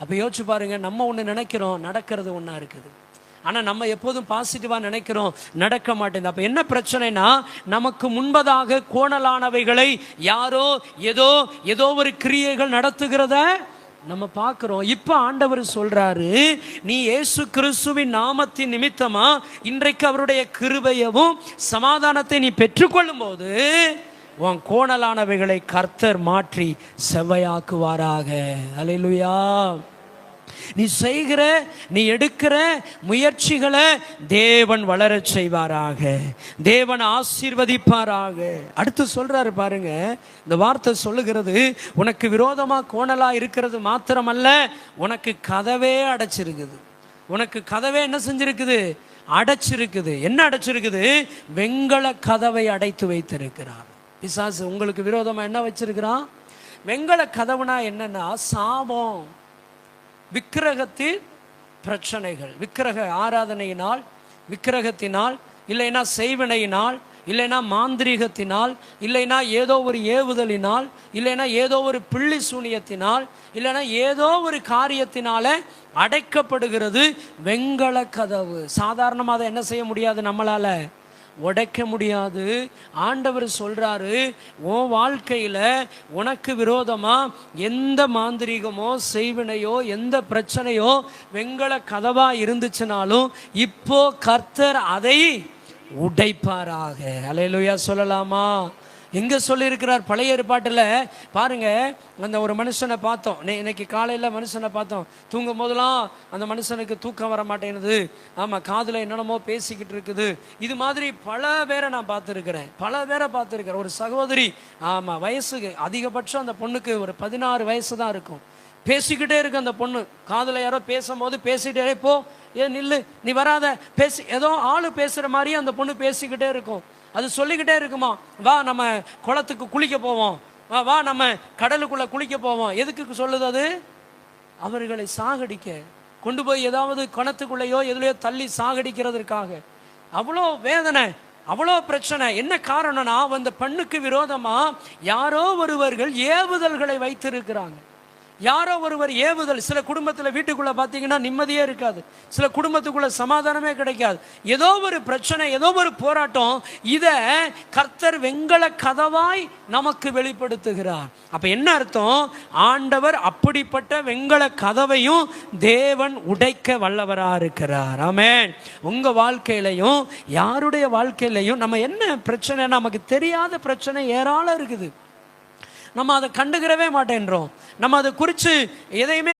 அப்போ யோசிச்சு பாருங்க நம்ம ஒன்று நினைக்கிறோம் நடக்கிறது ஒன்றா இருக்குது. ஆனால் நம்ம எப்போதும் பாசிட்டிவாக நினைக்கிறோம் நடக்க மாட்டேங்குது. அப்போ என்ன பிரச்சனைனா நமக்கு முன்பதாக கோணலானவைகளை யாரோ ஏதோ ஏதோ ஒரு கிரியைகள் நடத்துகிறத நம்ம பார்க்குறோம். இப்போ ஆண்டவர் சொல்கிறாரு நீ ஏசு கிறிஸ்துவின் நாமத்தின் நிமித்தமாக இன்றைக்கு அவருடைய கிருபையவும் சமாதானத்தை நீ பெற்றுக்கொள்ளும் போது உன் கோணலானவைகளை கர்த்தர் மாற்றி செவ்வையாக்குவாராக. அலையிலுயா நீ செய்கிற நீ எடுக்கிற முயற்சிகளை தேவன் வளரச் செய்வாராக. தேவன் ஆசீர்வதிப்பாராக. அடுத்து சொல்றாரு பாருங்க இந்த வார்த்தை சொல்லுகிறது உனக்கு விரோதமா கோணலா இருக்கிறது மாத்திரமல்ல உனக்கு கதவே அடைச்சிருக்குது. உனக்கு கதவே என்ன செஞ்சிருக்குது? அடைச்சிருக்குது. என்ன அடைச்சிருக்குது? வெங்கல கதவை அடைத்து வைத்திருக்கிறார். பிசாசு உங்களுக்கு விரோதமாக என்ன வச்சிருக்கிறான்? வெங்கல கதவுனா என்னன்னா சாபம் விக்கிரகத்தின் பிரச்சனைகள். விக்கிரக ஆராதனையினால் விக்கிரகத்தினால் இல்லைன்னா செய்வினையினால் இல்லைன்னா மாந்திரீகத்தினால் இல்லைன்னா ஏதோ ஒரு ஏவுதலினால் இல்லைன்னா ஏதோ ஒரு பிள்ளி சூனியத்தினால் இல்லைன்னா ஏதோ ஒரு காரியத்தினால அடைக்கப்படுகிறது வெங்கல கதவு. சாதாரணமாக அதை என்ன செய்ய முடியாது நம்மளால? உடைக்க முடியாது. ஆண்டவர் சொல்கிறாரு உன் வாழ்க்கையில் உனக்கு விரோதமாக எந்த மாந்திரீகமோ செய்வினையோ எந்த பிரச்சனையோ வெங்கல கதவாக இருந்துச்சுனாலும் இப்போ கர்த்தர் அதை உடைப்பாராக. அலையிலுயா சொல்லலாமா? எங்கே சொல்லியிருக்கிறார்? பழைய ஏற்பாட்டில் பாருங்கள் அந்த ஒரு மனுஷனை பார்த்தோம். இன்னைக்கு காலையில் மனுஷனை பார்த்தோம். தூங்கும் போதெல்லாம் அந்த மனுஷனுக்கு தூக்கம் வர மாட்டேங்குது. ஆமாம் காதில் என்னென்னமோ பேசிக்கிட்டு இருக்குது. இது மாதிரி பல பேரை நான் பார்த்துருக்கிறேன். பல பேரை பார்த்துருக்கிறேன். ஒரு சகோதரி ஆமாம் வயசுக்கு அதிகபட்சம் அந்த பொண்ணுக்கு ஒரு பதினாறு வயசு தான் இருக்கும். பேசிக்கிட்டே இருக்கு அந்த பொண்ணு. காதில் யாரோ பேசும்போது பேசிட்டே போ ஏ நில்லு நீ வராத. பேசி ஏதோ ஆள் பேசுகிற மாதிரியே அந்த பொண்ணு பேசிக்கிட்டே இருக்கும். அது சொல்லிக்கிட்டே இருக்குமா? வா நம்ம குளத்துக்கு குளிக்க போவோம். வா வா நம்ம கடலுக்குள்ள குளிக்க போவோம். எதுக்கு சொல்லுது அது? அவர்களை சாகடிக்க. கொண்டு போய் ஏதாவது கணத்துக்குள்ளேயோ எதுலையோ தள்ளி சாகடிக்கிறதற்காக. அவ்வளோ வேதனை அவ்வளோ பிரச்சனை. என்ன காரணம்னா அந்த பெண்ணுக்கு விரோதமாக யாரோ ஒருவர்கள் ஏவுதல்களை வைத்திருக்கிறாங்க. யாரோ ஒருவர் ஏவுதல் சில குடும்பத்தில் வீட்டுக்குள்ளே பார்த்தீங்கன்னா நிம்மதியே இருக்காது. சில குடும்பத்துக்குள்ளே சமாதானமே கிடைக்காது. ஏதோ ஒரு பிரச்சனை ஏதோ ஒரு போராட்டம் இதை கர்த்தர் வெங்கல கதவாய் நமக்கு வெளிப்படுத்துகிறார். அப்போ என்ன அர்த்தம்? ஆண்டவர் அப்படிப்பட்ட வெண்கல கதவையும் தேவன் உடைக்க வல்லவராக இருக்கிறார். ஆமென். உங்கள் வாழ்க்கையிலையும் யாருடைய வாழ்க்கையிலையும் நம்ம என்ன பிரச்சனை நமக்கு தெரியாத பிரச்சனை ஏராளம் இருக்குது. நம்ம அதை கண்டுக்கிறவே மாட்டேன்றோம். நம்ம அதை குறித்து எதையுமே